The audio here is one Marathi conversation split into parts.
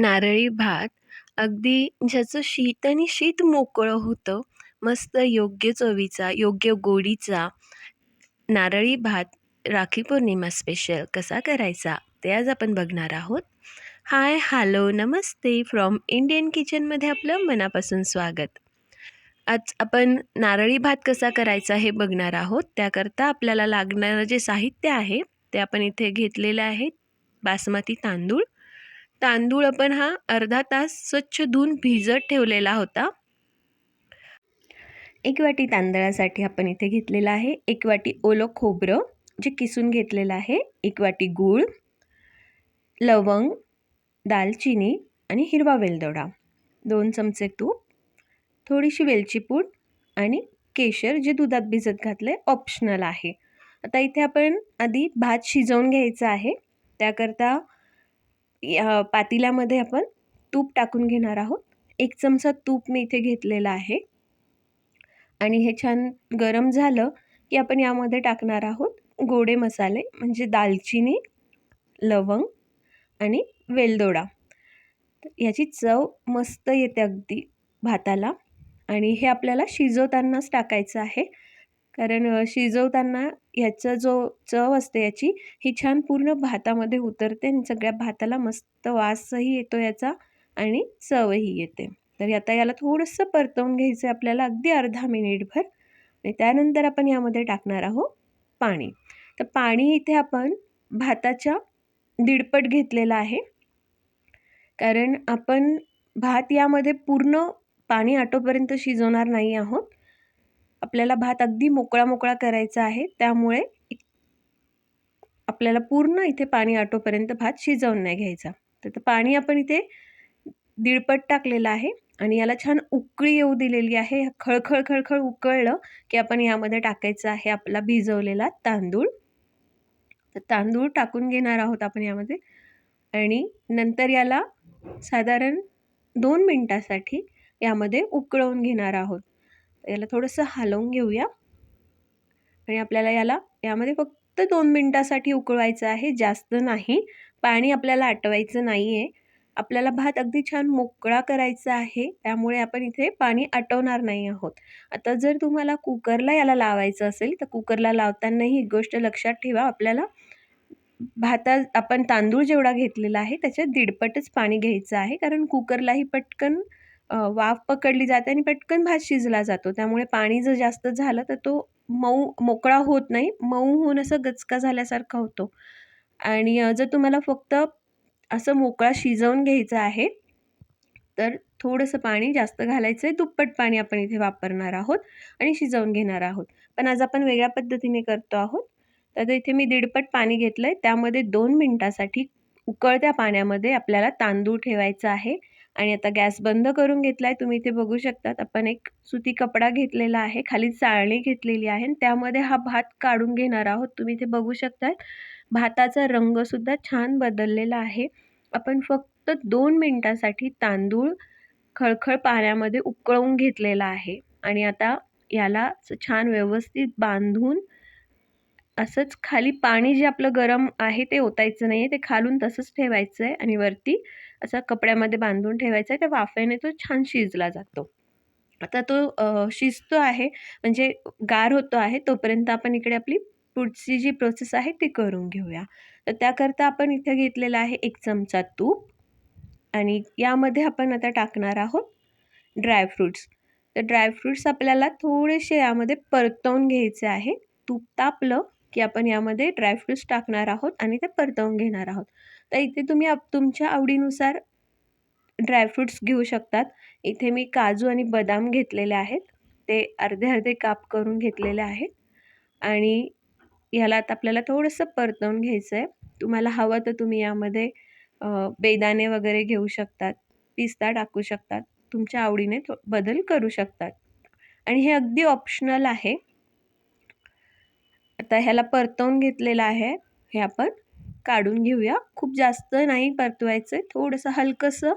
नारळी भात. अगदी ज्याचं शीत आणि शीत मोकळं होतं मस्त योग्य चवीचा योग्य गोडीचा नारळी भात राखी पौर्णिमा स्पेशल कसा करायचा ते आज आपण बघणार आहोत. हाय हॅलो नमस्ते फ्रॉम इंडियन किचनमध्ये आपलं मनापासून स्वागत. आज आपण नारळी भात कसा करायचा हे बघणार आहोत. त्याकरता आपल्याला लागणारं जे साहित्य आहे ते आपण इथे घेतलेलं आहे. बासमती तांदूळ. तांदूळ आपण हा अर्धा तास स्वच्छ धुवून भिजत ठेवलेला होता. एक वाटी तांदळासाठी आपण इथे घेतलेलं आहे. एक वाटी ओलं खोबरं जे किसून घेतलेलं आहे. एक वाटी गूळ लवंग दालचिनी आणि हिरवा वेलदोडा. दोन चमचे तूप थोडीशी वेलची पूड आणि केशर जे दुधात भिजत घातलं आहे ऑप्शनल आहे. आता इथे आपण आधी भात शिजवून घ्यायचा आहे. त्याकरता या पातेल्यामध्ये आपण तूप टाकून घेणार आहोत. एक चमचा तूप मी इथे घेतलेला आहे. आणि हे छान गरम झालं की आपण यामध्ये टाकणार आहोत गोडे मसाले म्हणजे दालचिनी लवंग आणि वेलदोडा. याची चव मस्त येते अगदी भाताला. आणि हे आपल्याला शिजवतानाच टाकायचं आहे. कारण शिजवताना याचा जो चव असते याची ही छान पूर्ण भातामध्ये उतरते आणि सगळ्या भाताला मस्त वासही येतो याचा आणि चवही येते. तर आता याला थोडंसं परतवून घ्यायचं आहे आपल्याला अगदी अर्धा मिनिटभर आणि त्यानंतर आपण यामध्ये टाकणार आहोत पाणी. तर पाणी इथे आपण भाताच्या दीडपट घेतलेलं आहे. कारण आपण भात यामध्ये पूर्ण पाणी आटोपर्यंत शिजवणार नाही आहोत. आपल्याला भात अगदी मोकळा मोकळा करायचा आहे. त्यामुळे आपल्याला पूर्ण इथे पाणी आटोपर्यंत भात शिजवून नाही घ्यायचा. तर पाणी आपण इथे दीडपट टाकलेलं आहे आणि याला छान उकळी येऊ दिलेली आहे. खळखळ खळखळ उकळलं की आपण यामध्ये टाकायचं आहे आपला भिजवलेला तांदूळ. तर तांदूळ टाकून घेणार आहोत आपण यामध्ये. आणि नंतर याला साधारण दोन मिनटासाठी यामध्ये उकळवून घेणार आहोत. याला थोडंसं हलवून घेऊया. आणि आपल्याला याला यामध्ये फक्त दोन मिनटासाठी उकळवायचं आहे जास्त नाही. पाणी आपल्याला आटवायचं नाही आहे आपल्याला भात अगदी छान मोकळा करायचा आहे त्यामुळे आपण इथे पाणी आटवणार नाही आहोत. आता जर तुम्हाला कुकरला याला लावायचं असेल तर कुकरला लावतानाही एक गोष्ट लक्षात ठेवा आपल्याला भाता आपण तांदूळ जेवढा घेतलेला आहे त्याच्यात दीडपटच पाणी घ्यायचं आहे कारण कुकरलाही पटकन वाफ पकडली जाते आणि पटकन भात शिजला जातो. त्यामुळे पाणी जर जास्त झालं तर तो मऊ मोकळा होत नाही. मऊ होऊन असं गचका झाल्यासारखा होतो. आणि जर तुम्हाला फक्त असं मोकळा शिजवून घ्यायचं आहे तर थोडंसं पाणी जास्त घालायचं आहे. दुप्पट पाणी आपण इथे वापरणार आहोत आणि शिजवून घेणार आहोत. पण आज आपण वेगळ्या पद्धतीने करतो आहोत. तर इथे मी दीडपट पाणी घेतलं आहे त्यामध्ये दोन मिनटासाठी उकळत्या पाण्यामध्ये आपल्याला तांदूळ ठेवायचा आहे. आणि आता गॅस बंद करून घेतला आहे तुम्ही इथे बघू शकतात. आपण एक सुती कपडा घेतलेला आहे खाली चाळणी घेतलेली आहे आणि त्यामध्ये हा भात काढून घेणार आहोत. तुम्ही इथे बघू शकतात. भाताचा रंगसुद्धा छान बदललेला आहे. आपण फक्त दोन मिनटासाठी तांदूळ खळखळ पाण्यामध्ये उकळवून घेतलेला आहे. आणि आता याला छान व्यवस्थित बांधून असंच खाली पाणी जे आपलं गरम आहे ते ओतायचं नाही आहे ते खालून तसंच ठेवायचं आहे आणि वरती असा कपड्यामध्ये बांधून ठेवायचा आहे त्या वाफेने तो छान शिजला जातो. आता तो शिजतो आहे म्हणजे गार होतो आहे तोपर्यंत आपण इकडे आपली पुढची जी प्रोसेस आहे ती करून घेऊया. तर त्याकरता आपण इथे घेतलेला आहे एक चमचा तूप आणि यामध्ये आपण आता टाकणार आहोत ड्रायफ्रूट्स तर ड्रायफ्रूट्स आपल्याला थोडेसे यामध्ये परतवून घ्यायचे आहे. तूप तापलं की आपण यामध्ये ड्रायफ्रूट्स टाकणार आहोत आणि ते परतवून घेणार आहोत. तर इथे तुम्ही आप तुमच्या आवडीनुसार ड्रायफ्रूट्स घेऊ शकतात. इथे मी काजू आणि बदाम घेतलेले आहेत. ते अर्धे अर्धे काप करून घेतलेले आहेत. आणि ह्याला आता आपल्याला थोडंसं परतवून घ्यायचं आहे तुम्हाला हवं तर तुम्ही यामध्ये बेदाणे वगैरे घेऊ शकतात. पिस्ता टाकू शकतात. तुमच्या आवडीने थो बदल करू शकतात. आणि हे अगदी ऑप्शनल आहे. आता ह्याला परतवून घेतलेलं आहे. हे आपण काढून घेऊया. खूप जास्त नाही परतवायचं. आहे थोडंसं हलकंसं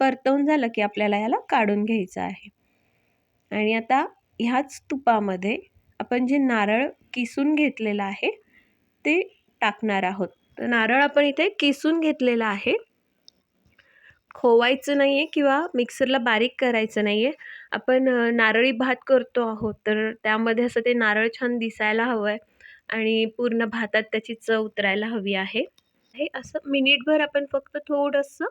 परतवून झालं की आपल्याला ह्याला काढून घ्यायचं आहे. आणि आता ह्याच तुपामध्ये आपण जे नारळ किसून घेतलेलं आहे ते टाकणार आहोत. तर नारळ आपण इथे किसून घेतलेलं आहे. खोवायचं नाही आहे किंवा मिक्सरला बारीक करायचं नाही आहे आपण नारळी भात करतो आहोत तर त्यामध्ये असं ते नारळ छान दिसायला हवं आहे आणि पूर्ण भातात त्याची चव उतरायला हवी आहे. हे असं मिनिटभर आपण फक्त थोडंसं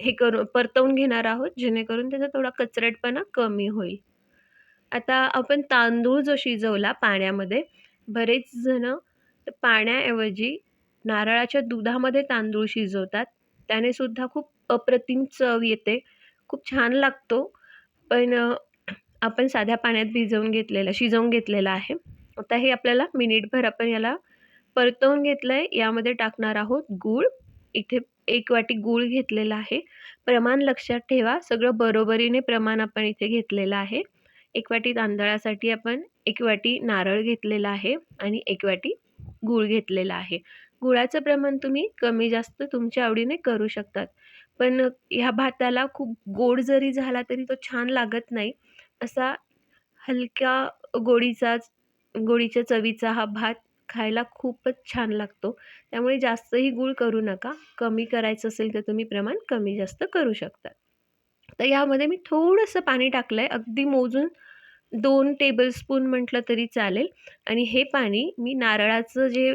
हे करू परतवून घेणार आहोत जेणेकरून त्याचा थोडा कचरटपणा कमी होईल. आता आपण तांदूळ जो शिजवला पाण्यामध्ये बरेच जण पाण्याऐवजी नारळाच्या दुधामध्ये तांदूळ शिजवतात. त्याने सुद्धा खूप अप्रतिम चव येते. खूप छान लागतो. पण आपण साध्या पाण्यात भिजवून घेतलेलं शिजवून घेतलेलं आहे. आता हे आपल्याला मिनिटभर आपण याला परतवून घेतलं आहे यामध्ये टाकणार आहोत गूळ. इथे एक वाटी गूळ घेतलेला आहे. प्रमाण लक्षात ठेवा. सगळं बरोबरीने प्रमाण आपण इथे घेतलेलं आहे. एक वाटी तांदळासाठी आपण एक वाटी नारळ घेतलेला आहे आणि एक वाटी गूळ घेतलेला आहे. गुळाचं प्रमाण तुम्ही कमी जास्त तुमच्या आवडीने करू शकतात. पण ह्या भाताला खूप गोड जरी झाला तरी तो छान लागत नाही. असा हलक्या गोडीचाच गोडीच्या चवीचा हा भात खायला खूपच छान लागतो. त्यामुळे जास्तही गूळ करू नका. कमी करायचं असेल तर तुम्ही प्रमाण कमी जास्त करू शकता. तर यामध्ये मी थोडंसं पाणी टाकलं आहे अगदी मोजून दोन टेबलस्पून म्हटलं तरी चालेल. आणि हे पाणी मी नारळाचं जे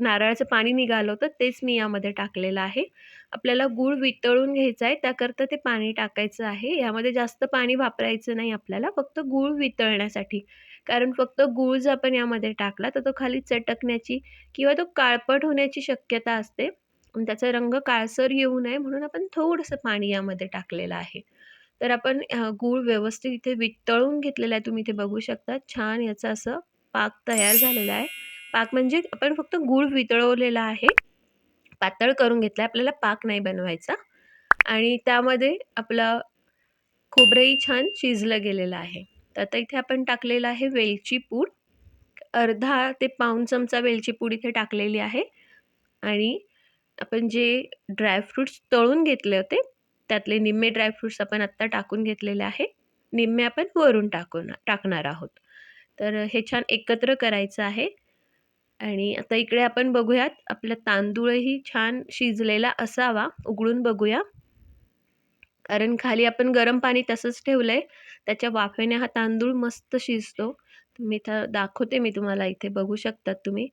नारळाचं पाणी निघालं होतं तेच मी यामध्ये टाकलेलं आहे. आपल्याला गूळ वितळून घ्यायचा आहे. त्याकरता ते पाणी टाकायचं आहे. यामध्ये जास्त पाणी वापरायचं नाही आपल्याला. फक्त गूळ वितळण्यासाठी. कारण फक्त गूळ जर आपण यामध्ये टाकला तर तो खाली चटकण्याची किंवा तो काळपट होण्याची शक्यता असते. त्याचा रंग काळसर येऊ नये म्हणून आपण थोडंसं पाणी यामध्ये टाकलेलं आहे. तर आपण गूळ व्यवस्थित इथे वितळून घेतलेला आहे तुम्ही इथे बघू शकता. छान याचा असं पाक तयार झालेला आहे. पाक म्हणजे आपण फक्त गूळ वितळवलेला आहे. पातळ करून घेतला आहे आपल्याला पाक नाही बनवायचा. आणि त्यामध्ये आपलं खोबरंही छान शिजलं गेलेलं आहे. तर आता इथे आपण टाकलेलं आहे वेलची पूड. अर्धा ते पाऊन चमचा वेलची पूड इथे टाकलेली आहे. आणि आपण जे ड्रायफ्रूट्स तळून घेतले होते त्यातले निम्मे ड्रायफ्रूट्स आपण आत्ता टाकून घेतलेले आहे. निम्मे आपण वरून टाकून टाकणार आहोत. तर हे छान एकत्र करायचं आहे. आणि आता इकडे आपण बघूयात आपला तांदूळही छान शिजलेला असावा. उघडून बघूया. कारण खाली आपण गरम पाणी तसंच ठेवलं आहे त्याच्या वाफेने हा तांदूळ मस्त शिजतो. मी तर दाखवते मी तुम्हाला इथे बघू शकतात तुम्ही.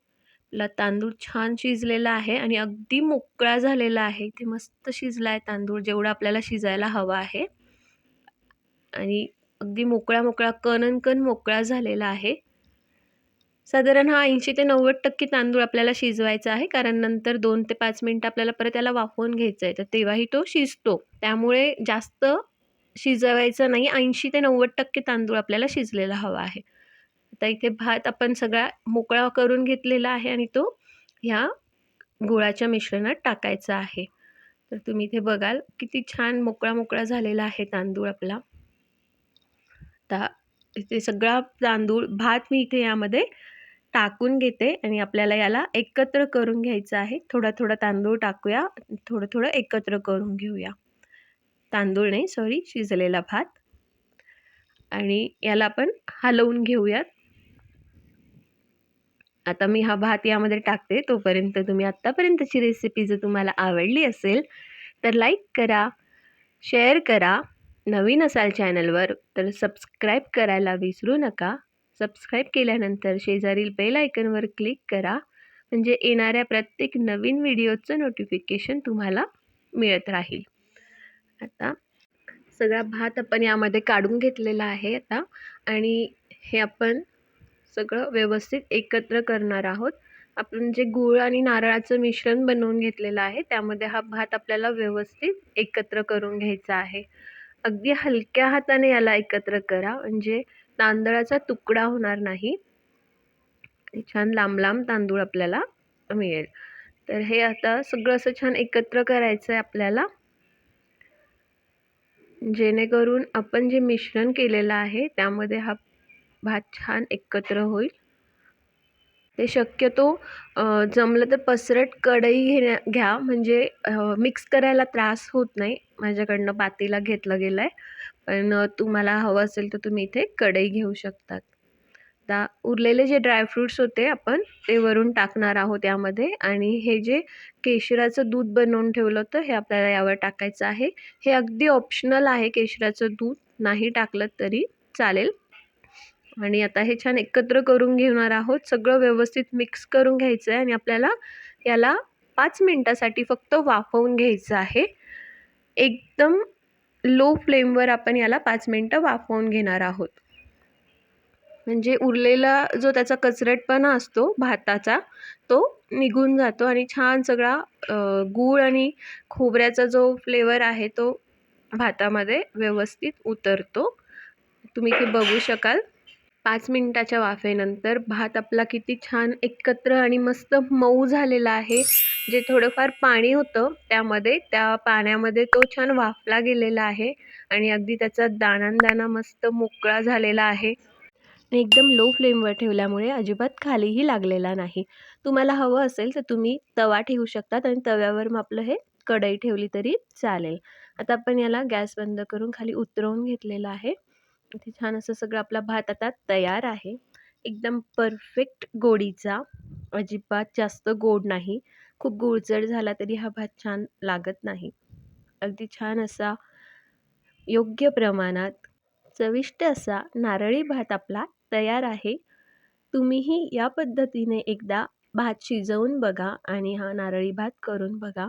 ला तांदूळ छान शिजलेला आहे आणि अगदी मोकळा झालेला आहे. इथे मस्त शिजला आहे तांदूळ जेवढा आपल्याला शिजायला हवा आहे. आणि अगदी मोकळा मोकळा कणन कण मोकळा झालेला आहे. साधारण हा ऐंशी ते नव्वद टक्के तांदूळ आपल्याला शिजवायचा आहे. कारण नंतर दोन ते पाच मिनटं आपल्याला परत त्याला वाफवून घ्यायचं आहे. तर तेव्हाही तो शिजतो. त्यामुळे जास्त शिजवायचं नाही. ऐंशी ते नव्वद टक्के तांदूळ आपल्याला शिजलेला हवा आहे. आता इथे भात आपण सगळा मोकळा करून घेतलेला आहे आणि तो ह्या गुळाच्या मिश्रणात टाकायचा आहे. तर तुम्ही इथे बघाल किती छान मोकळा मोकळा झालेला आहे तांदूळ आपला. आता इथे सगळा तांदूळ भात मी इथे यामध्ये टाकून घेते आणि आपल्याला याला एकत्र करून घ्यायचं आहे. थोडा थोडा तांदूळ टाकूया. थोडं थोडं एकत्र करून घेऊया. तांदूळ नाही सॉरी शिजलेला भात. आणि याला आपण हलवून घेऊयात. आता मी हा भात यामध्ये टाकते. तोपर्यंत तुम्ही आत्तापर्यंतची रेसिपी जर तुम्हाला आवडली असेल तर लाईक करा शेअर करा. नवीन असाल चॅनलवर तर सबस्क्राईब करायला विसरू नका. सबस्क्राईब केल्यानंतर शेजारील बेल आयकनवर क्लिक करा. म्हणजे येणाऱ्या प्रत्येक नवीन व्हिडिओचं नोटिफिकेशन तुम्हाला मिळत राहील. आता सगळा भात आपण यामध्ये काढून घेतलेला आहे आता. आणि हे आपण सगळं व्यवस्थित एकत्र करणार आहोत. आपण जे गूळ आणि नारळाचं मिश्रण बनवून घेतलेलं आहे त्यामध्ये हा भात आपल्याला व्यवस्थित एकत्र करून घ्यायचा आहे. अगदी हलक्या हाताने याला एकत्र करा. म्हणजे तांदळाचा तुकडा होणार नाही. छान लांब लांब तांदूळ आपल्याला मिळेल. तर हे आता सगळं असं छान एकत्र करायचं आहे आपल्याला. जेणेकरून आपण जे मिश्रण केलेलं आहे त्यामध्ये हा भात छान एकत्र होईल. ते शक्यतो जमलं तर पसरट कढई घेण्या घ्या. म्हणजे मिक्स करायला त्रास होत नाही. माझ्याकडनं पातीला घेतलं गेलं आहे पण तुम्हाला हवं असेल तर तुम्ही इथे कढई घेऊ शकतात. आता उरलेले जे ड्रायफ्रूट्स होते आपण ते वरून टाकणार आहोत यामध्ये. आणि हे जे केशराचं दूध बनवून ठेवलं होतं हे आपल्याला यावर टाकायचं आहे. हे अगदी ऑप्शनल आहे केशराचं दूध. नाही टाकलं तरी चालेल. आणि आता हे छान एकत्र करून घेणार आहोत. सगळं व्यवस्थित मिक्स करून घ्यायचं आहे आणि आपल्याला याला पाच मिनटासाठी फक्त वाफवून घ्यायचं आहे. एकदम लो फ्लेमवर आपण याला पाच मिनटं वाफवून घेणार आहोत. म्हणजे उरलेला जो त्याचा कचरटपणा असतो भाताचा तो निघून जातो आणि छान सगळा गूळ आणि खोबऱ्याचा जो फ्लेवर आहे तो भातामध्ये व्यवस्थित उतरतो. तुम्ही ते बघू शकाल. पाच मिनटाच्या वाफेनंतर भात आपला किती छान एकत्र आणि मस्त मऊ झालेला आहे. जे थोडंफार पाणी होतं त्यामध्ये त्या पाण्यामध्ये तो छान वाफला गेलेला आहे आणि अगदी त्याचा दाणा मस्त मोकळा झालेला आहे. आणि एकदम लो फ्लेमवर ठेवल्यामुळे अजिबात खालीही लागलेला नाही. तुम्हाला हवं असेल तर तुम्ही तवा ठेवू शकतात आणि तव्यावर मग आपलं हे कढई ठेवली तरी चालेल. आता आपण याला गॅस बंद करून खाली उतरवून घेतलेलं आहे. इथे छान असं सगळं आपला भात आता तयार आहे. एकदम परफेक्ट गोडीचा. अजिबात जास्त गोड नाही. खूप गुळचट झाला तरी हा भात छान लागत नाही. अगदी छान असा योग्य प्रमाणात चविष्ट असा नारळी भात आपला तयार आहे. तुम्हीही या पद्धतीने एकदा भात शिजवून बघा आणि हा नारळी भात करून बघा.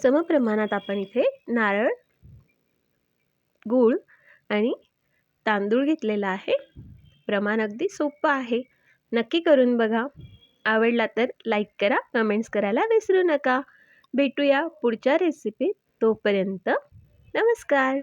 समप्रमाणात आपण इथे नारळ गूळ आणि तांदूळ घेतलेला आहे. प्रमाण अगदी सोपं आहे. नक्की करून बघा. आवडला तर लाईक करा कमेंट्स करायला विसरू नका. भेटूया पुढच्या रेसिपीत तोपर्यंत. नमस्कार.